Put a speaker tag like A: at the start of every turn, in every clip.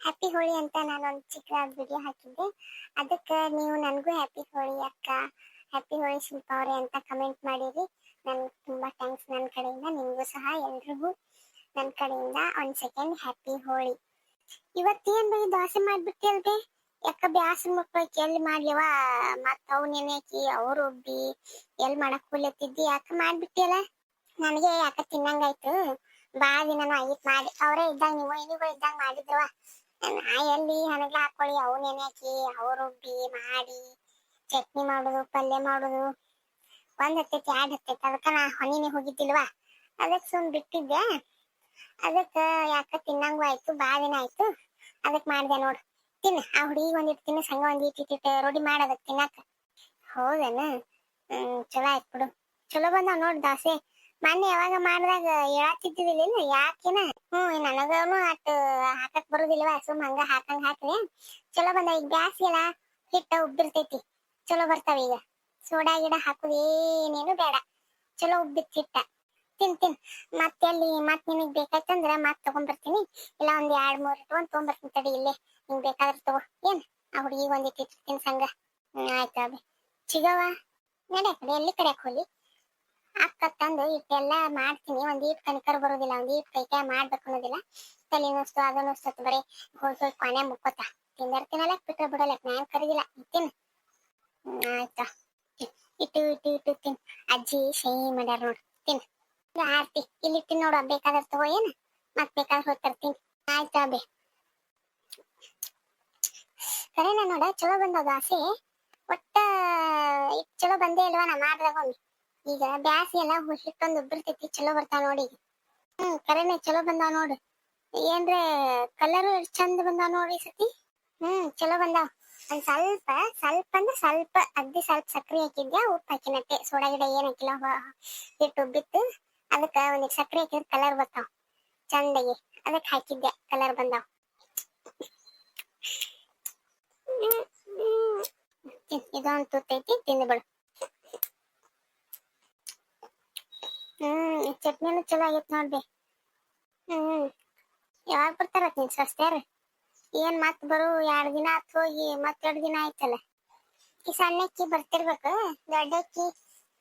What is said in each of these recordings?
A: Happy Holi ಅಂತ ನಾನು ಒಂದು ಚಿಕ್ಕದಾದ ವಿಡಿಯೋ ಹಾಕಿದ್ದೆ. ಅದಕ್ಕೆ ನೀವು ನನಗೂ ಹ್ಯಾಪಿ ಹೋಳಿ ಅಕ್ಕ. ಹ್ಯಾಪಿ ಹೋಳಿ ಶಿಲ್ಪ ಅವರೇ ಅಂತ ಕಮೆಂಟ್ ಮಾಡಿರಿ. ನನ್ಗೆ ತುಂಬಾ ಥ್ಯಾಂಕ್ಸ್ ನನ್ನ ಕಡೆಯಿಂದ, ನಿಮಗೂ ಸಹ ಎಲ್ರಿಗೂ ನನ್ನ ಕಡೆಯಿಂದ ಒಂದು ಸೆಕೆಂಡ್ ಹ್ಯಾಪಿ ಹೋಳಿ ಇವತ್ತೇನ್ ಬರೀ ದೋಸೆ ಮಾಡಿಬಿಟ್ಟಿಲ್ದೆ ಯಾಕ ಬ್ಯಾಸರ ಮಕ್ಕಳಿಗೆ ಎಲ್ಲಿ ಮಾಡ್ಲಿವ ಮತ್ತ ಅವ್ ನೆನೆಕಿ ಅವ್ರು ಒಬ್ಬಿ ಎಲ್ಲಿ ಮಾಡಕ್ ಕೂಲತ್ತಿದ್ದಿ ಯಾಕ ಮಾಡ್ಬಿಟ್ಟಿಯಲ್ಲ? ನನಗೆ ಯಾಕ ತಿನ್ನಂಗಾಯ್ತು? ಬಾ ದಿನ ಆಗಿತ್ ಮಾಡಿ. ಅವರೇ ಇದ್ದಾಗ, ನೀವು ಇನಿಗಳು ಇದ್ದಾಗ ಮಾಡಿದ್ರವ ನಾ ಎಲ್ಲಿ ಹಣಗ್ಲ ಹಾಕೊಳ್ಳಿ ಅವು ನೆನೆಹಾಕಿ ಅವು ರುಬ್ಬಿ, ಮಾಡಿ, ಚಟ್ನಿ ಮಾಡುದು, ಪಲ್ಯ ಮಾಡುದು. ಒಂದ್ ಹತ್ತೈತಿ, ಎರಡ್ ಹತ್ತೈತಿ, ಅದಕ್ಕ ನಾ ಹೊಣಿನೇ ಹೋಗಿದ್ದಿಲ್ವಾ? ಅದಕ್ ಸುಮ್ ಬಿಟ್ಟಿದ್ದೆ. ಅದಕ್ಕ ಯಾಕ ತಿನ್ನಂಗು ಆಯ್ತು, ಬಾಳ ದಿನ ಆಯ್ತು. ಅದಕ್ ಮಾಡ್ದೆ ನೋಡು ತಿನ್ನ ಆ ಹುಡುಗಿ ಒಂದಿಟ್ಟು ತಿನ್ನ ಸಂಗ ಒಂದ್ ಇಟ್ಟಿಟ್ಟು ರೋಡಿ ಮಾಡ ಅದಕ್ ತಿನ್ನಾಕ. ಹೌದೇನ? ಹ್ಮ್, ಚಲೋ ಆಯ್ತು ಬಿಡು. ಚಲೋ ಬಂದ ನೋಡ್ ದಾಸೆ. ಮೊನ್ನೆ ಯಾವಾಗ ಮಾಡಿದಾಗ ಹೇಳತ್ತಿದ್ದಿಲ್ಲ ಯಾಕೆನ? ಹ್ಮ್ ನನಗನು ಅಟ್ ಹಾಕಕ್ ಬರುದಿಲ್ವಾ? ಸುಮ್ ಹಂಗ ಹಾಕಂಗ್ ಹಾಕ್ರಿ. ಚಲೋ ಬಂದ, ಈಗ ಬ್ಯಾಸಿಗೆಲ್ಲ ಹಿಟ್ಟ ಉಬ್ಬಿರ್ತೈತಿ. ಚಲೋ ಬರ್ತಾವ ಈಗ. ಸೋಡಾ ಗಿಡ ಹಾಕುದು ಏನೇನು ಬೇಡ. ಚಲೋ ಉಬ್ಬಿತ್ ಹಿಟ್ಟ. ತಿನ್ ತಿನ್. ಮತ್ತೆಲ್ಲಿ ಮತ್ ನಿನಗ್ ಬೇಕಾಯ್ತಂದ್ರ ಮತ್ ತಗೊಂಡ್ಬರ್ತೀನಿ ಇಲ್ಲ ಒಂದ್ ಎರಡ್, ಮೂರ್ ಇಟ್ಕೊಂಡ್ ತಗೊಂಡ್ಬರ್ತೀನಿ ತಡಿ ಇಲ್ಲೇ. ನಿಂಗ್ ಬೇಕಾದ್ರೆ ತಗೋ. ಏನ್? ಆ ಹುಡುಗಿ ಒಂದ್ ಇಟ್ಟಿರ್ತೀನಿ ಸಂಗ ಹ್ಮ್, ಆಯ್ತು ಚಿಗವಾ ಚಿಗವ ನಡೆ ಕಡೆ ಎಲ್ಲಿ ಹೋಲಿ ಅಕ್ಕ ತಂದು ಇಷ್ಟೆಲ್ಲ ಮಾಡ್ತೀನಿ. ಒಂದ್ ಈಟ್ ಕನಿಕರ್ ಬರೋದಿಲ್ಲ, ಒಂದ್ ಈಟ್ ಮಾಡ್ಬೇಕು ಅನ್ನೋದಿಲ್ಲ. ತಲೆ ನುಸ್ತು, ಅದು ಬರೀ ಹೋಗಿ ಹೋಗಿ ಕೊನೆ ಮುಕ್ಕೋತ ತಿಂದಿರ್ತೀನಲ್ಲ ಬಿಟ್ರೆ ಬಿಡಲ್ಲ. ನಾನ್ ಕರೀದಿಲ್ಲ ತಿನ್ ಆಯ್ತಾ? ಇಟ್ಟು ಇಟ್ಟು ಇಟ್ಟು ತಿನ್. ಅಜ್ಜಿ ಸಿಹಿ ಮಾಡ್ಯಾರ ನೋಡ್, ತಿನ್. ಆರ್ತಿ, ಇಲ್ಲಿ ತಿನ್ ನೋಡು ಬೇಕಾದ್ರೆ ತಗೋ, ಏನ? ಮತ್ ಬೇಕಾದ್ರೆ ಹೋಗಿ ತರ್ತೀನಿ. ಆಯ್ತಾ ಬೇ? ಕರೆನ ನೋಡ, ಚಲೋ ಬಂದದ ಆಸೆ? ಒಟ್ಟ ಚಲೋ ಬಂದೇ ಇಲ್ವಾ, ನಾ ಮಾಡ್ದಾಗ ಒಮ್ಮೆ? ಈಗ ಬ್ಯಾಸಿ ಎಲ್ಲ ಹಿಟ್ಟೊಂದು ಉಬ್ಬಿರ್ತೈತಿ ಚಲೋ ಬರ್ತಾವ ನೋಡಿ. ಈಗ ಹ್ಮ್, ಕರೆನೆ ಚಲೋ ಬಂದಾವ ನೋಡು. ಏನ್ರೆ ಕಲರ್ ಚಂದ ಬಂದಾವ ನೋಡಿ ಈ ಸತಿ ಹ್ಮ್ ಚಲೋ ಬಂದಾವ ಒಂದ್ ಸ್ವಲ್ಪ ಸ್ವಲ್ಪ ಅಂದ್ರೆ ಸ್ವಲ್ಪ ಅಗ್ದಿ ಸ್ವಲ್ಪ ಸಕ್ರಿ ಹಾಕಿದ್ದೆ ಉಪ್ಪು ಹಾಕಿನಟ್ಟೆ. ಸೋಡಾ ಗಿಡ ಏನ್ ಹಾಕಿಲ್ಲ, ಹೊ- ಹಿಟ್ಟು ಉಬ್ಬಿತ್ತು. ಅದಕ್ಕ ಒಂದಿಟ್ ಸಕ್ರಿ ಹಾಕಿದ್ರೆ ಕಲರ್ ಬರ್ತಾವ. ಚಂದಗೆ. ಅದಕ್ಕೆ ಹಾಕಿದ್ದೆ ಕಲರ್ ಬಂದಾವ. ಇದೊಂದು ತುತ್ತೈತಿ ತಿಂದ್ಬಿಡು. ಹ್ಮ್ ಚಟ್ನಿನೂ ಚಲೋ ಆಗೈತ್ ನೋಡ್ರಿ. ಹ್ಮ್, ಯಾವಾಗ ಬರ್ತಾರ ನಿನ್ ಸಸ್ತ್ಯಾರ? ಏನ್ ಮತ್ ಬರು, ಎರಡ್ ದಿನ ಆತ್ ಹೋಗಿ, ಮತ್ ಎರಡ್ ದಿನ ಆಯ್ತಲ್ಲ. ಈ ಸಣ್ಣಕ್ಕಿ ಬರ್ತಿರ್ಬೇಕು ದೊಡ್ಡಕ್ಕಿ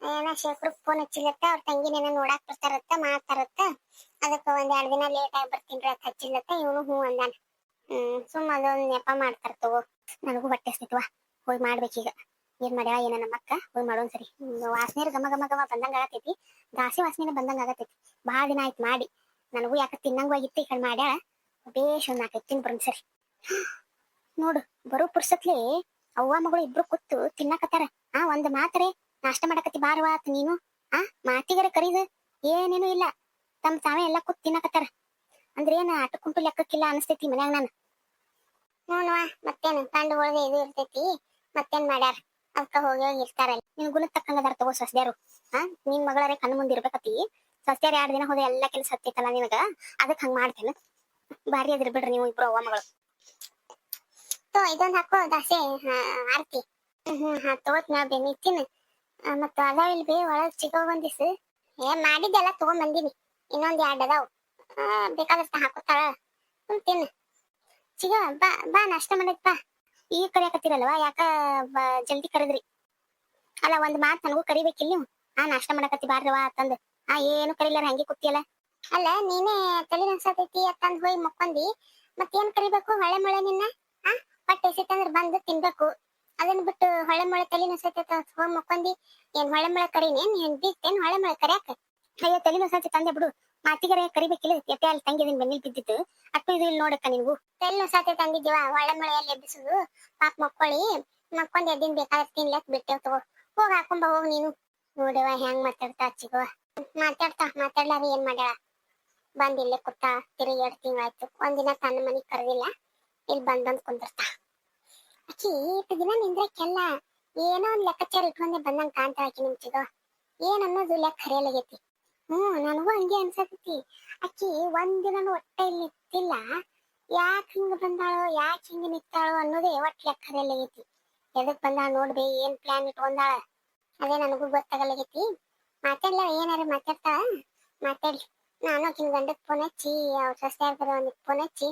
A: ಏನ ಶೇಖರ್ ಫೋನ್ ಹಚ್ಚಿಲತ್ತ ಅವ್ರ ತಂಗಿನೇನ ನೋಡಾಕ್ ಬರ್ತಾರತ್ತ ಮಾಡ್ತಾರತ್ತ ಅದಕ್ಕ ಒಂದ್ ಎರಡ್ ದಿನ ಲೇಟ್ ಆಗಿ ಬರ್ತೀನಿ ಅಂತ ಹಚ್ಚಿಲ್ಲತ್ತ, ಇವನು ಹ್ಞೂ ಅಂದಾನ. ಹ್ಮ್, ಸುಮ್ಮ ಅದೊಂದ್ ನೆಪ ಮಾಡ್ತಾರ ತಗೋ. ನನಗೂ ಬಟ್ಟೆ ಸಿಗ್ತವಾ ಹೋಗಿ ಮಾಡ್ಬೇಕೀಗ. ಏನ್ ಮಾಡ್ಯಾ ಏನ ನಮ್ಮ ಅಕ್ಕ? ಹೋಗಿ ಮಾಡೋನ್ ಸರಿ ವಾಸನೆ ಗಮ ಗಮ ಗಮ ಬಂದಂಗ ಆಗತೈತಿ ದಾಸಿ ವಾಸನೆ ಬಂದಂಗ ಆಗತೈತಿ ಭಾಳ ದಿನ ಆಯ್ತು ಮಾಡಿ. ನನಗೂ ಯಾಕ ತಿನ್ನಂಗ ಆಗಿತ್ತು, ಈ ಕಡೆ ಮಾಡ್ಯಾಳ. ಬೇಷ್ ಒಂದ್ ನಾಲ್ಕೈದು ತಿನ್ ಬರೋನ್ ಸರಿ. ನೋಡು, ಬರೋ ಪುರ್ಸತ್ಲೆ ಅವ್ವ ಮಗಳು ಇಬ್ರು ಕೂತು ತಿನ್ನಕತ್ತಾರ. ಆ, ಒಂದ್ ಮಾತ್ರೆ ನಾಷ್ಟ ಮಾಡಕತ್ತಿ ಬಾರವಾ ಆತ್ ನೀನು. ಆ, ಮಾತಿಗರ ಕರೀದ. ಏನೇನು ಇಲ್ಲ. ತಮ್ ತಾವೇ ಎಲ್ಲಾ ಕೂತ್ ತಿನ್ನಕತ್ತಾರ. ಅಂದ್ರೆ ಏನ ಆಟ ಕುಂಟು ಲೆಕ್ಕಕ್ಕಿಲ್ಲ ಅನಸ್ತೈತಿ ಮನ್ಯಾಗ ನಾನು. ಹ್ಞೂನವ್ವ ಮತ್ತೇನು ಕಂಡು ಒಳಗೆ ಇದು ಇರ್ತೈತಿ. ಮತ್ತೇನ್ ಮಾಡ್ಯಾರ? ಅದಕ್ಕ ಹೋಗಿ ಇರ್ತಾರೆ ಇರ್ತಾರಲ್ಲ ಗುಣ ತಗೋ ಸಸ್ಯಾರು. ಹಾ ನಿನ್ ಮಗಳರೇ ಕಣ್ಣು ಮುಂದೆ ಇರ್ಬೇಕತಿ ಸಸ್ಯಾರು ಎರಡ್ ದಿನ ಹೋದ ಎಲ್ಲ ಕೆಲಸ ಹತ್ತೈತಲ್ಲ ನಿನಗ? ಅದಕ್ ಹಂಗ ಮಾಡ್ತೇನೆ. ಬಾರಿ ಅದ್ರ ಬಿಡ್ರಿ ನೀವು ಇಬ್ರು ಅವ್ವ ಮಗಳು. ತೋ, ಇದೊಂದ್ ಹಾಕೋ ದಾಸೆ ಆರ್ತಿ. ಹ್ಮ್ ಹಾ, ತಗೋತ್ ನಾ ಬೇನಿ ತಿನ್ನ ಮತ್ತ ಅದಾವ ಬಿ ಬೇ, ಒಳಗ್ ಚಿಗೋ ಬಂದಿಸ್ ಏ, ಮಾಡಿದ್ದೆಲ್ಲ ತಗೊಂಡ್ ಬಂದಿನಿ ಇನ್ನೊಂದ್ ಎರಡ್ ಅದಾವ್. ಬೇಕಾದಷ್ಟ ಹಾಕೋತಾಳ. ತಿನ್ ಚಿಗ, ಬಾ ಬಾ, ನಾಷ್ಟ ಮಾಡಿದ್ ಈಗ ಕರಿಯಾಕತ್ತಿರಲ್ವ ಯಾಕ ಜಲ್ದಿ ಕರೆದ್ರಿ. ಅಲ್ಲ, ಒಂದ್ ಮಾತ್ ನನಗೂ ಕರಿಬೇಕಿಲ್ಲ ನೀವು? ಆ, ನಾಷ್ಟ ಮಾಡಕತ್ತಿ ಬಾರ್ರವಾ ಅಂತಂದ್ ಆ, ಏನು ಕರಿಲ್ಲ ಹಂಗೆ ಕುತ್ತಿಯಲ್ಲ ಅಲ್ಲ, ನೀನೇ ತಲೆ ನನ್ಸತೈತಿ ಅಂತಂದ್ ಹೋಗಿ ಮಕ್ಕೊಂದಿ. ಮತ್ತೇನ್ ಕರಿಬೇಕು, ಹೊಳೆ ಮೊಳೆ ನಿನ್ನ? ಆ ಪಟ್ಟೆ ಎಸಿತಂದ್ರ ಬಂದು ತಿನ್ಬೇಕು. ಅದನ್ನ ಬಿಟ್ಟು ಹೊಳೆ ಮೊಳೆ ತಲೆ ನಸತೈತ ಹೋಗಿ ಮಕ್ಕೊಂದಿ. ಏನ್ ಹೊಳೆ ಮೊಳೆ ಕರೀನೇನ್? ಬಿತ್ತೇನ್ ಹೊಳೆ ಮೊಳೆ ಕರಿಯಾಕ? ಅಯ್ಯೋ, ತಲೆ ನಸತಿ ತಂದೆ ಬಿಡು. ಮಾತಿಗರೆ ಕರಿಬೇಕಿಲ್ಲ ಎತ್ತೆ ಅಲ್ಲಿ ತಂಗಿದಿನ ಬಂದಿಲ್ ಬಿದ್ದಿತ್ತು ಅಕ್ಕ ಇದು ಇಲ್ಲಿ ನೋಡಕ್ಕ ನಿನ್ಗೂ. ತೆಲ್ಲು ಸಾತೆ ತಂದಿದ್ದೀವ ಒಳ್ಳೆ ಮಳೆಯಲ್ಲಿ ಎಬ್ಬಿಸುದು? ಪಾಪ ಮಕ್ಕಳಿ, ಮಕ್ಕೊಂದ್ ಎದ್ದಿನ ಬೇಕಾದ್ರೆ ತಿನ್ಲಕ್ ಬಿಟ್ಟೆವ್ ತಗೋ. ಹೋಗ್ ಹಾಕೊಂಬ, ಹೋಗ್ ನೀನು. ನೋಡವ ಹೆಂಗ್ ಮಾತಾಡ್ತಾ ಚಿಗವ ಮಾತಾಡ್ತಾ ಮಾತಾಡ್ಲಾರ ಏನ್ ಮಾಡ್ಯಾಳ? ಬಂದ್ ಇಲ್ಲೇ ಕೂತ ತಿರುಗಿ ಎರಡ್ ತಿಂಗಳಾಯ್ತು. ಒಂದಿನ ತನ್ನ ಮನಿಗ್ ಕರೆದಿಲ್ಲ. ಇಲ್ಲಿ ಬಂದ್ ಬಂದ್ ಕುಂದಿರ್ತಾ. ಅಕ್ಕಿ ಇಷ್ಟು ದಿನ ನಿಂದ್ರಕ್ಕೆಲ್ಲ ಏನೋ ಒಂದ್ ಲೆಕ್ಕಾಚಾರ ಇಟ್ಕೊಂಡೆ ಬಂದಂಗ ಕಾಣ್ತಾ ಆಕಿ ನಿಮ್ಚಿಗೋ ಏನ್ ಅನ್ನೋದು ಲೆಕ್ಕ ಹರಿಯಲಾಗೈತಿ. ಹ್ಮ್, ನನಗೂ ಹಂಗೆ ಅನ್ಸತೈತಿ. ಅಕ್ಕಿ ಒಂದಿನನು ಒಟ್ಟ ಇಲ್ಲಿ ನಿಂತಿಲ್ಲ. ಯಾಕ್ ಹಿಂಗ ಬಂದಾಳೋ, ಯಾಕೆ ಹಿಂಗ ನಿಂತಾಳೋ ಅನ್ನೋದೇ ಒಟ್ ಲೆಕ್ಕ ಹರಿಯಲಾಗೈತಿ ಎದಕ್ ಬಂದಾಳ ನೋಡ್ಬೇ, ಏನ್ ಪ್ಲಾನ್ ಇಟ್ಕೊಂಡಾಳ? ಅದೇ ನನಗೂ ಗೊತ್ತಾಗಲಾಗೈತಿ. ಮಾತಾಡ್ಲ, ಏನಾರ ಮಾತಾಡ್ತಾಳ ಮಾತಾಡ್ಲಿ. ನಾನು ಆಕಿನ ಗಂಡಕ್ ಫೋನ್ ಹಚ್ಚಿ, ಅವ್ರ ಸಸ್ಯ ಆಗ್ತಾರ ಫೋನ್ ಹಚ್ಚಿ,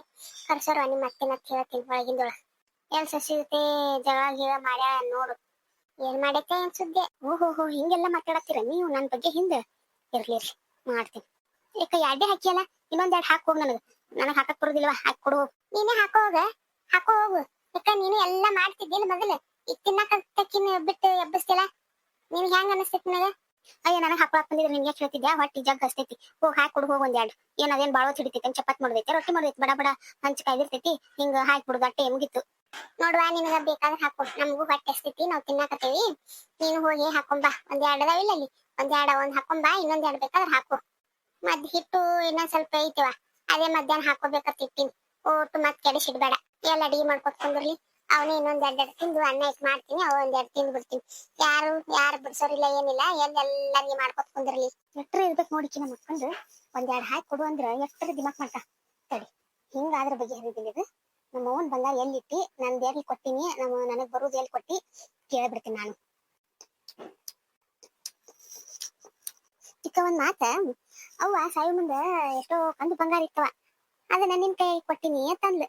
A: ಕರ್ಸೋರು ನಿಮ್ಮ ಅತ್ತೆನ ಹೇಳ್ತೀನಿ ಒಳಗಿಂದೊಳ ಎಲ್ ಸಸಿ ಜೊತೆ ಜಗಳ ಗಿಳ ಮಾಡ್ಯಾಳ ನೋಡು. ಏನ್ ಮಾಡೈತೆ ಏನ್ ಸುದ್ದಿ ಓಹೋ ಹಿಂಗೆಲ್ಲ ಮಾತಾಡತ್ತೀರ ನೀವು ನನ್ ಬಗ್ಗೆ ಹಿಂದೆ? ಇರ್ಲಿ ಇರ್ಲಿ, ಮಾಡ್ತೀನಿ. ಯಾಕ ಎರಡೇ ಹಾಕಿಯಲ್ಲ, ಇನ್ನೊಂದ್ ಎರಡು ಹಾಕ್ ಹೋಗ್ ನನಗ. ನನಗ್ ಹಾಕಕ್ ಬರುದಿಲ್ವಾ? ಹಾಕಿ ಕೊಡು ನೀನೇ ಹಾಕೋ ಹೋಗ, ಹಾಕೋ ಹೋಗು. ಯಾಕ, ನೀನು ಎಲ್ಲಾ ಮಾಡ್ತಿದ್ದೀನಿ ಮೊದಲು? ಈಗ ತಿನ್ನಕತ್ತಕ್ಕಿನ ಬಿಟ್ಟು ಎಬ್ಬಸ್ತಿಲ್ಲ ನಿನ್ಗೆ ಹೆಂಗ್ ಅನಸ್ತೈತಿ ನನಗ? ಅಯ್ಯ, ನನಗೆ ಹಾಕೊಳಕ್ ಬಂದಿದ್ರೆ ನಿನ್ಗೆ ಯಾಕೆ ಹೇಳ್ತಿದ್ಯಾ? ಹೊಟ್ಟಿ ಜಗ್ ಹಸ್ತೈತಿ. ಹೋಗ್ ಹಾಕಿ ಕೊಡು ಹೋಗ್ ಒಂದೆರಡು. ಏನದೇನ್ ಬಾಳ ಹಿಡಿತೈತಿ ಚಪಾತ್ ಮಾಡ್ದೈತಿ, ರೊಟ್ಟಿ ಮಾಡ್ದೈತಿ, ಬಡ ಬಡ ಹಂಚ ಕಾಯ್ದಿರ್ತೈತಿ ಹಿಂಗ ಹಾಕಿ ಬಿಡುದು ಅಟ್ಟೆ ಮುಗಿತು. ನೋಡುವ, ನಿನಗ ಬೇಕಾದ್ರೆ ಹಾಕೊ ನಮಗೂ ಹೊಟ್ಟೆ ಹಸ್ತೈತಿ, ನಾವ್ ತಿನ್ನಾಕತ್ತೇವಿ. ನೀನು ಹೋಗಿ ಹಾಕೊಂಬಾ ಒಂದ್ ಎರಡು ಅದಾವ ಇಲ್ಲ ಅಲ್ಲಿ ಒಂದ್ ಒಂದು ಹಾಕೊಂಬಾ ಇನ್ನೊಂದ್ ಎರಡು ಬೇಕಾದ್ರೆ ಹಾಕು. ಮದ್ ಹಿಟ್ಟು ಇನ್ನೊಂದ್ ಸ್ವಲ್ಪ ಐತಿವ ಅದೇ ಮಧ್ಯಾಹ್ನ ಹಾಕೋಬೇಕಂತ ಇಟ್ಟಿನಿ. ಒಟ್ಟು ಮತ್ ಕೆಡಿಸಿಡ್ಬೇಡ ಎಲ್ಲ ಅಡಿಗೆ ಮಾಡ್ಕೊತ ಕುಂದ್ರಲಿ. ಅವನೇ ಇನ್ನೊಂದ್ ಎರಡ್ ತಿಂದು ಅನ್ನ ಇಟ್ ಮಾಡ್ತೀನಿ ಅವ ಒಂದ್ ಎರಡು ತಿಂದು ಬಿಡ್ತೀನಿ. ಯಾರು ಯಾರು ಬಿಡ್ಸೋರಿಲ್ಲ, ಏನಿಲ್ಲ ಎಲ್ಲ ಅಡಿಗೆ ಮಾಡ್ಕೊತ ಕುಂದ್ರಲಿ. ಎಟ್ರ ಇರ್ಬೇಕು ನೋಡಿ ಚಿನ್ನ ಮಕ್ಕಂದು ಒಂದ್ ಹಾಕಿ ಕೊಡು ಅಂದ್ರ ಎಷ್ಟರ ದಿಮಾಕ್ ಮಾಡ್ತಾ ತಡಿ. ಹಿಂಗಾದ್ರ ಬಗ್ಗೆ ಹರಿದಿಲ್ಲ ಇದು. ನಮ್ಮ ಅವನ್ ಬಂಗಾರ ಎಲ್ಲಿಟ್ಟಿ? ನನ್ ಎಲ್ಲಿ ಕೊಟ್ಟಿನಿ? ನಮ್ಮ ನನಗ್ ಬರೋದು ಎಲ್ಲಿ ಕೊಟ್ಟಿ? ಕೇಳ್ಬಿಡ್ತೀನಿ ನಾನು. ಚಿಕ್ಕ ಒಂದ್ ಮಾತ. ಅವ್ವ ಸಾಯಿ ಮುಂದ ಎಷ್ಟೋ ಕಂದು ಬಂಗಾರ ಇತ್ತವ ಅದನ್ನ ನಿನ್ ಕೈ ಕೊಟ್ಟಿನಿ ಅಂತಂದ್ಲು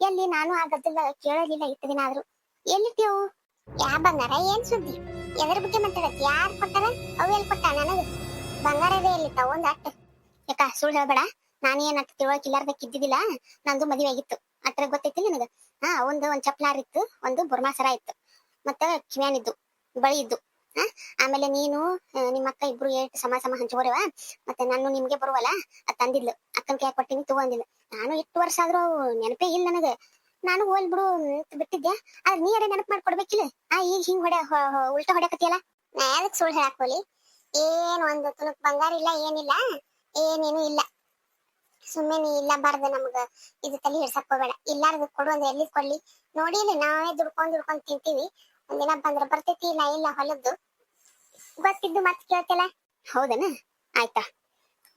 A: ಎಲ್ಲಿ ನಾನು ಆ ಗದ್ದಲ ಕೇಳಲಿಲ್ಲ ಇತ್ತು ದಿನ ಆದ್ರೂ. ಎಲ್ಲಿಟ್ಟಿವು ಯಾ ಬಂಗಾರ, ಏನ್ ಸುದ್ದಿ? ಎದ್ರ ಬಗ್ಗೆ ಮಾತಾಡತ್ ಯಾರ್ ಕೊಟ್ಟಾರ ಅವ್ ಎಲ್ಲಿ ಕೊಟ್ಟ ನನಗ? ಬಂಗಾರವೇ ಎಲ್ಲಿ ಒಂದ್ ಅಟ್ಟ. ಯಾಕ, ಸುಳ್ಳು ಹೇಳ್ಬೇಡ. ನಾನೇನ ಅಟ್ ತಿಳುವಳಿಕೆ ಇಲ್ಲಾರ್ದಕ್ ಇದ್ದಿದ್ದಿಲ್ಲ ನಂದು ಮದುವೆ ಆಗಿತ್ತು. ಅಟ್ರ ಗೊತ್ತೈತಿ ನನಗ? ಹಾ, ಒಂದು ಒಂದ್ ಚಪ್ಲಾರ್ ಇತ್ತು, ಒಂದು ಬುರ್ಮಾಸರ ಇತ್ತು. ಮತ್ತ ಕಿವ್ಯಾನ್ ಇದ್ದು ಬಳಿ ಇದ್ದು. ಆಮೇಲೆ ನೀನು ನಿಮ್ಮ ಅಕ್ಕ ಇಬ್ರು ಏಟ್ ಸಮ ಸಮ ಹಂಚ್ಕೋರವ ಮತ್ತೆ ನಾನು ನಿಮ್ಗೆ ಬರುವಲ್ಲ? ಅದ್ ತಂದಿದ್ಲು. ಅಕ್ಕನ್ ಕೈ ಕೊಟ್ಟಿನಿ, ತಗೋ ನಾನು ಇಷ್ಟು ವರ್ಷ ಆದ್ರೂ ನೆನಪೇ ಇಲ್ಲ ನನಗ. ನಾನು ಹೋಲ್ ಬಿಡು ಬಿಟ್ಟಿದ್ದೆ ಆದ್ರೆ ನೀ ಅದೇ ನೆನಪು ಮಾಡ್ಕೊಡ್ಬೇಕಿಲ್ಲ? ಆ, ಈಗ ಹಿಂಗ್ ಹೊಡೆ ಉಲ್ಟಾ ಹೊಡೆಕತ್ತಿಯಲ್ಲ ನಾ ಯಾವ್ದಕ್ ಸುಳ್ಳು ಹೇಳಾಕೋಲಿ ಏನ್ ಒಂದು ತುಣುಕ್ ಬಂಗಾರ ಇಲ್ಲ, ಏನಿಲ್ಲ. ಏನೇನು ಇಲ್ಲ. ಸುಮ್ಮನೆ ನೀ ಇಲ್ಲ ಬಾರ್ದ ನಮ್ಗ. ಇದು ತಲೆ ಹಿಡ್ಸಕ್ ಹೋಗ್ಬೇಡ. ಇಲ್ಲಾರ್ದು ಕೊಡು ಅಂದ್ರೆ ಎಲ್ಲಿ ಕೊಡ್ಲಿ? ನೋಡಿಲಿ ನಾವೇ ದುಡ್ಕೊಂಡ್ ದುಡ್ಕೊಂಡ್ ತಿಂತೀವಿ. ಒಂದಿನ ಬಂದ್ರ ಬರ್ತೈತಿ, ಇಲ್ಲ ಇಲ್ಲ ಹೊಲದ್ದು. ಗೊತ್ತಿದ್ದು ಮತ್ ಕೇಳ್ತಲ್ಲ ಹೌದನ? ಆಯ್ತಾ.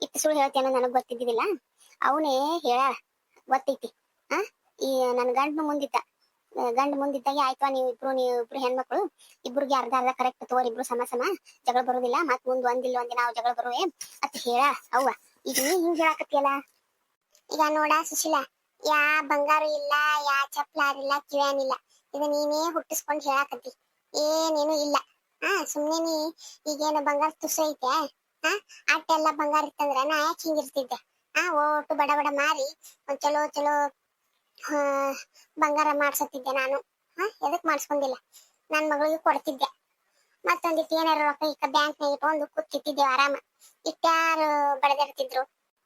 A: ಇತ್ತು ಸುಳ್ಳು ಹೇಳ್ತೇನೆ ನನಗ್ ಗೊತ್ತಿದ್ದಿಲ್ಲ ಅವನೇ ಹೇಳ ಗೊತ್ತೈತಿ. ಆ? ಈ ನನ್ ಗಂಡ ಮುಂದಿದ್ದ ಗಂಡ ಮುಂದಿದ್ದಾಗ ಆಯ್ತು ನೀವು ಇಬ್ರು ನೀವು ಇಬ್ರು ಹೆಣ್ಮಕ್ಳು. ಇಬ್ರಿಗೆ ಅರ್ಧ ಅರ್ಧ ಕರೆಕ್ಟ್ ತಗೋರಿ ಇಬ್ರು ಸಮ ಸಮ. ಜಗಳ ಬರುದಿಲ್ಲ ಮತ್ ಮುಂದ್ ಒಂದಿಲ್ಲ ಒಂದಿನ ನಾವು ಜಗಳ ಬರುವೆ ಅತ್ ಹೇಳ ಅವ್ವ. ಈಗ ನೀ ಹಿಂಗ್ ಹೇಳಾಕತ್ತಿಯಲ್ಲ? ಈಗ ನೋಡ ಸುಶೀಲ ಯಾ ಬಂಗಾರ ಇಲ್ಲ ಯಾ ಚಪ್ಲಾರ್ ಇಲ್ಲ. ಕಿವ್ಯಾನಿಲ್ಲ ಇದು ನೀನೇ ಹುಟ್ಟಿಸ್ಕೊಂಡ್ ಹೇಳಾಕತ್ತಿ. ಏನೇನು ಇಲ್ಲ. ಆ ಸುಮ್ನೆ ಈಗೇನು ಬಂಗಾರ ತುಸ ಐತೆ. ಹಾ ಅಟ್ಟೆಲ್ಲ ಬಂಗಾರ ಇತ್ತಂದ್ರ ನಾ ಯಾಕೆ ಹಿಂಗಿರ್ತಿದ್ದೆ ಆ ಒಟ್ಟು ಬಡ ಬಡ ಮಾರಿ, ಒಂದ್ ಚಲೋ ಚಲೋ ಬಂಗಾರ ಮಾಡ್ಸತ್ತಿದ್ದೆ ನಾನು. ಹಾ, ಎದಕ್ ಮಾಡ್ಸ್ಕೊಂಡಿಲ್ಲ? ನನ್ ಮಗಳಿಗೆ ಕೊಡ್ತಿದ್ದೆ. ಮತ್ತೊಂದಿಟ್ಟು ಏನಾರ ರೊಕ್ಕ ಈಗ ಬ್ಯಾಂಕ್ನಾಗ ಇಟ್ಕೊಂಡು ಕೂತಿದ್ದೆ ಆರಾಮ. ಇಟ್ಟಾರು ಬಡದಿರ್ತಿದ್ರು.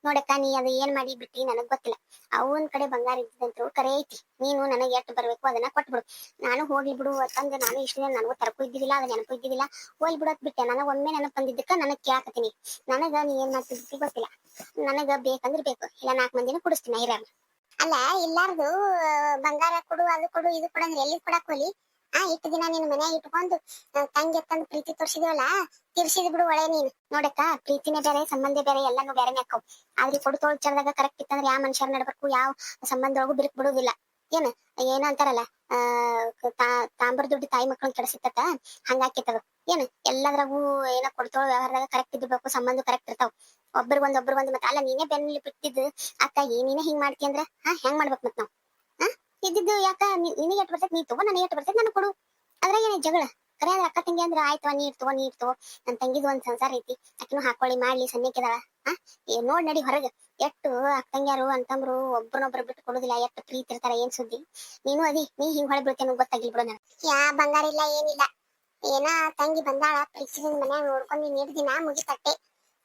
A: ನೋಡಕ್ಕ, ನೀ ಅದು ಏನ್ ಮಾಡಿ ಬಿಟ್ಟಿ ನನಗ್ ಗೊತ್ತಿಲ್ಲ. ಅವನ್ ಕಡೆ ಬಂಗಾರ ಇದ್ದಂತೂ ಕರೆ ಐತಿ. ನೀನು ನನಗೆ ಎಷ್ಟು ಬರ್ಬೇಕು ಅದನ್ನ ಕೊಟ್ಬಿಡು. ನಾನು ಹೋಗ್ಲಿ ಬಿಡು ಅಂತಂದು ನಾನು ಇಷ್ಟ ದಿನ ನನಗೂ ತರಕು ಇದ್ದಿದ್ದಿಲ್ಲ ಅದು ನೆನಪು ಇದ್ದಿದ್ದಿಲ್ಲ. ಹೋಗ್ಲಿ ಬಿಡೋದ್ ಬಿಟ್ಟೆ. ನನಗ್ ಒಮ್ಮೆ ನೆನಪು ಬಂದಿದ್ದಕ್ಕ ನನಗ್ ಕೇಳಾಕತ್ತೀನಿ. ನನಗ ನೀ ಏನ್ ಮಾಡ್ತಿದ್ದಿ ಗೊತ್ತಿಲ್ಲ. ನನಗ ಬೇಕಂದ್ರೆ ಬೇಕು ಇಲ್ಲ ನಾಲ್ಕು ಮಂದಿನ ಕುಡಿಸ್ತೀನಿ ಹಿರಿಯರ್ ಅಲ್ಲ ಎಲ್ಲಾರ್ದು ಬಂಗಾರ ಕೊಡು, ಅದು ಕೊಡು, ಇದು ಕೊಡು ಎಲ್ಲಿ ಕೊಡಕ್ ಹೋಲಿ ಆ ಇಟ್ಟು ದಿನ ನಿನ್ ಮನೆ ಇಟ್ಕೊಂಡು ತಂಗಿ ತಂದು ಪ್ರೀತಿ ತೋರಿಸಿದ್ವಲ್ಲ, ತಿರ್ಸಿದ್ ಬಿಡು ಒಳ್ಳೆ ನೀನ್. ನೋಡಕ್ಕ, ಪ್ರೀತಿನೇ ಬೇರೆ, ಸಂಬಂಧ ಬೇರೆ, ಎಲ್ಲಾನು ಬೇರೆನೆ ಹಾಕೋ ಆದ್ರೆ ಕೊಡು ತೋಳ್ ಚರದಾಗ ಕರೆಕ್ಟ್ ಇತ್ತಂದ್ರೆ ಯಾವ ಮನುಷ್ಯರ್ ನಡ್ಬೇಕು ಯಾವ ಸಂಬಂಧದೊಳಗೂ ಬಿರುಕ್ ಬಿಡುದಿಲ್ಲ. ಏನ್? ಏನ ಅಂತಾರಲ್ಲ, ಆ ತಾಂಬರ್ ದುಡ್ಡು ತಾಯಿ ಮಕ್ಕಳನ್ನ ಕೆಡಿಸಿತ್ತ ಹಂಗಾಕಿತ್ತದ ಏನ್? ಎಲ್ಲದ್ರಾಗೂ ಏನ ಕೊಡ್ತೋಳ ವ್ಯವಹಾರದಾಗ ಕರೆಕ್ಟ್ ಇದ್ಬೇಕು ಸಂಬಂಧ ಕರೆಕ್ಟ್ ಇರ್ತಾವ. ಒಬ್ಬರಿಗೊಂದ್ ಒಬ್ಬರಿಗೊಂದ್ ಮತ್ತ ಅಲ್ಲ, ನೀನೇ ಬೆನ್ನಲ್ಲಿ ಬಿಟ್ಟಿದ್ದು ಅಕ್ಕ ಏನೇನೇ ಹಿಂಗ್ ಮಾಡ್ತಿ ಅಂದ್ರ, ಹಾ, ಹೆಂಗ್ ಮಾಡ್ಬೇಕು ಮತ್ ನಾವ್? ಇದ್ದಿದ್ದು ಯಾಕ? ನಿನಗೆ ಎಷ್ಟು ಬರ್ತೈತಿ ನೀ ತಗೋ, ನನಗೆ ಎಷ್ಟು ಬರ್ತೈತಿ ನನಗೆ ಕೊಡು. ಅದ್ರಾಗ ಏನೇ ಜಗಳ? ಕರೆ ಅಂದ್ರೆ ಅಕ್ಕ ತಂಗಿ ಅಂದ್ರೆ, ಆಯ್ತು ನೀರ್ ತಗೋ ನೀರ್ ತಗೋ. ನನ್ ತಂಗಿದು ಒಂದ್ ಸಂಸಾರ ಐತಿ. ಅಕ್ಕನು ಹಾಕೊಳ್ಳಿ ಮಾಡ್ಲಿ ಸಣ್ಣಕ್ಕಿದಾಳ ಆ? ನೋಡ್ ನಡಿ ಹೊರಗೆ. ಎಷ್ಟು ಅಕ್ಕ ತಂಗ್ಯಾರು ಅಂತಂದ್ರು ಒಬ್ರನ್ನೊಬ್ರು ಬಿಟ್ಟು ಕೊಡುದಿಲ್ಲ. ಎಷ್ಟು ಪ್ರೀತಿ ಇರ್ತಾರ, ಏನ್ ಸುದ್ದಿ? ನೀನು ಅದಿ, ನೀ ಹಿಂಗ್ ಹೊಳೆ ಬೀಳ್ತೇನೆ ಗೊತ್ತಾಗಿಲ್ ಬಿಡು ಯಾ, ಬಂಗಾರ ಇಲ್ಲ, ಏನಿಲ್ಲ. ಏನ ತಂಗಿ ಬಂದಾಳ, ಪ್ರೀತಿಸಿದ ಮನ್ಯಾಗ ನೋಡ್ಕೊಂಡು ನೀರ್ ದಿನ ಮುಗಿತಟ್ಟೆ.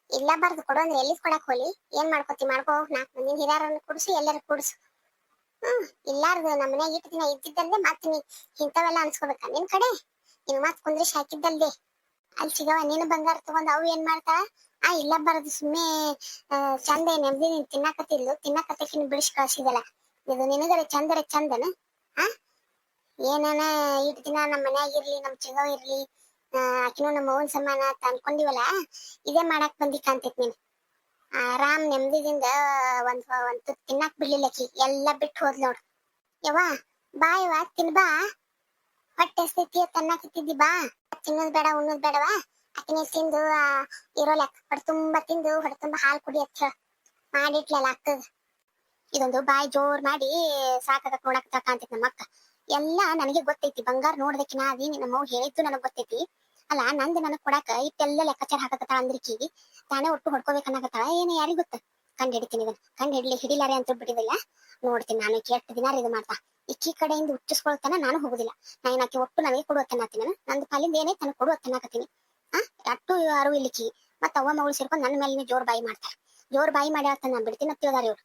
A: ಇಲ್ಲ ಬಾರ್ದು ಕೊಡು ಅಂದ್ರೆ ಎಲ್ಲಿ ಕೊಡಕ್ ಹೋಲಿ? ಏನ್ ಮಾಡ್ಕೋತಿ? ಮಾಡ್ಕೋ ನಾಲ್ಕು ಮಂದಿ ಹಿರಿಯರನ್ನ ಕುಡ್ಸಿ ಎಲ್ಲರೂ ಕುಡ್ಸು. ಹ್ಮ್, ಇಲ್ಲಾರ್ದು ನಮ್ಮ ಮನ್ಯಾಗ ಇಟ್ಟು ದಿನ ಇದ್ದಿದ್ದಲ್ದೆ ಮತ್ ನೀ ಇಂಥವೆಲ್ಲ ಅನ್ಸ್ಕೋಬೇಕ? ನಿನ್ ಕಡೆ? ನೀನ್ ಮತ್ ಕುಂದ್ರಿಸಿ ಹಾಕಿದ್ದಲ್ದೆ. ಅಲ್ಲಿ ಸಿಗವ ನೀನು ಬಂಗಾರ ತಗೊಂಡ್ ಅವು ಏನ್ ಮಾಡ್ತಾಳ ಆ, ಇಲ್ಲ ಬಾರದು ಸುಮ್ಮನೆ ಚಂದ ನೆಮ್ಮದಿ ನೀನ್ ತಿನ್ನಕತ್ತಿದ್ಲು ತಿನ್ನಕತ್ತಕಿನ ಬಿಡಿಸಿ ಕಳ್ಸಿದಲ್ಲ. ಇದು ನಿನಗರೆ ಚಂದರೆ ಚಂದನ? ಆ? ಏನಾನ ಇಟ್ ದಿನ ನಮ್ಮ ಮನ್ಯಾಗ ಇರ್ಲಿ, ನಮ್ ಚಿಗವ ಇರ್ಲಿ ಆಕಿನೂ ನಮ್ಮ ಅವನ್ ಸಮಾನ ಅಂತ ಅನ್ಕೊಂಡಿವಲ್ಲ ಇದೇ ಮಾಡಾಕ್ ಬಂದಿ ಕಾಣ್ತೈತ್ ನೀನ್. ಆರಾಮ್ ನೆಮ್ಮದಿದಿಂದ ಒಂದ್ ಒಂದ್ ತಿನ್ನಕ್ ಬಿಡ್ಲಿಲ್ಲ ಅಕ್ಕಿ ಎಲ್ಲಾ ಬಿಟ್ಟು ಹೋದ್ ನೋಡ್. ಯವ್ವ ತಿನ್ ಬಾ. ಹೊಟ್ಟೆ ಹಸ್ತೈತಿ ತನ್ನಕತ್ತಿದ್ದಿ ಬಾ. ತಿನ್ನೋದ್ ಬೇಡ, ಉಣ್ಣೋದ್ ಬೇಡವಾ? ಅಕ್ಕಿನ ತಿಂದು ಇರೋಲ್ಲ ಇರೋ ಲೆಕ್ಕ. ತುಂಬಾ ತಿಂದು ಹೊಡೆ ತುಂಬಾ ಹಾಲು ಕುಡಿ ಅಂತ ಮಾಡಿಟ್ಲಲ್ಲ ಅಕ್ಕಗ. ಇದೊಂದು ಬಾಯಿ ಜೋರ್ ಮಾಡಿ ಸಾಕಾಗ ನೋಡಕ್ ಕಾಂತೈತಿ ನಮ್ಮ ಅಕ್ಕ ಎಲ್ಲ ನನಗೆ ಗೊತ್ತೈತಿ. ಬಂಗಾರ ನೋಡ್ದಕ್ಕಿನ ಅದಿ ನಮ್ಮ ಹೇಳಿದ್ದು ನನಗ್ ಗೊತ್ತೈತಿ. ಅಲ್ಲ, ನಂದು ನನಗ್ ಕೊಡಾಕ ಇಟ್ಟೆಲ್ಲ ಲೆಕ್ಕಾಚಾರ ಹಾಕಕತ್ತಾಳ ಅಂದ್ರಿಕೀಗಿ, ತಾನೆ ಒಟ್ಟು ಹೊಡ್ಕೋಬೇಕನ್ನಾಗತ್ತಾಳ ಏನು ಯಾರಿಗ್ ಗೊತ್ತ? ಕಂಡು ಹಿಡಿತೀನಿ ಇದನ್ನ. ಕಂಡು ಹಿಡ್ಲಿ ಹಿಡಿಲಾರೆ ಅಂತ ಬಿಟ್ಟಿದಿಲ್ಲ. ನೋಡ್ತೀನಿ ನಾನು ಎಷ್ಟು ದಿನ ಇದು ಮಾಡ್ತಾ. ಇಕ್ಕಿ ಕಡೆಯಿಂದ ಹುಚ್ಚಿಸ್ಕೊಳ್ತಾನ, ನಾನು ಹೋಗುದಿಲ್ಲ. ನಾ ಏನಾಕಿ ಒಟ್ಟು ನನಗೆ ಕೊಡುವತ್ತನ್ನಾತೀನಿ ನಾನು. ನಂದು ಪಾಲಿಂದ ಏನೇ ತನಗೆ ಕೊಡುವತ್ತನ್ನಾಕತ್ತೀನಿ ಆ, ಅಟ್ಟು ಯಾರು ಇಲ್ಲಿಕಿ? ಮತ್ತ ಅವ್ವ ಮಗಳು ಸೇರ್ಕೊಂಡು ನನ್ನ ಮೇಲೆ ಜೋರ್ ಬಾಯಿ ಮಾಡ್ತಾರೆ ಜೋರ್ ಬಾಯಿ ಮಾಡಿ ಅಂತ ನಾನು ಬಿಡ್ತೀನಿ ತಿಳಿದಾರ ಇವ್ರು.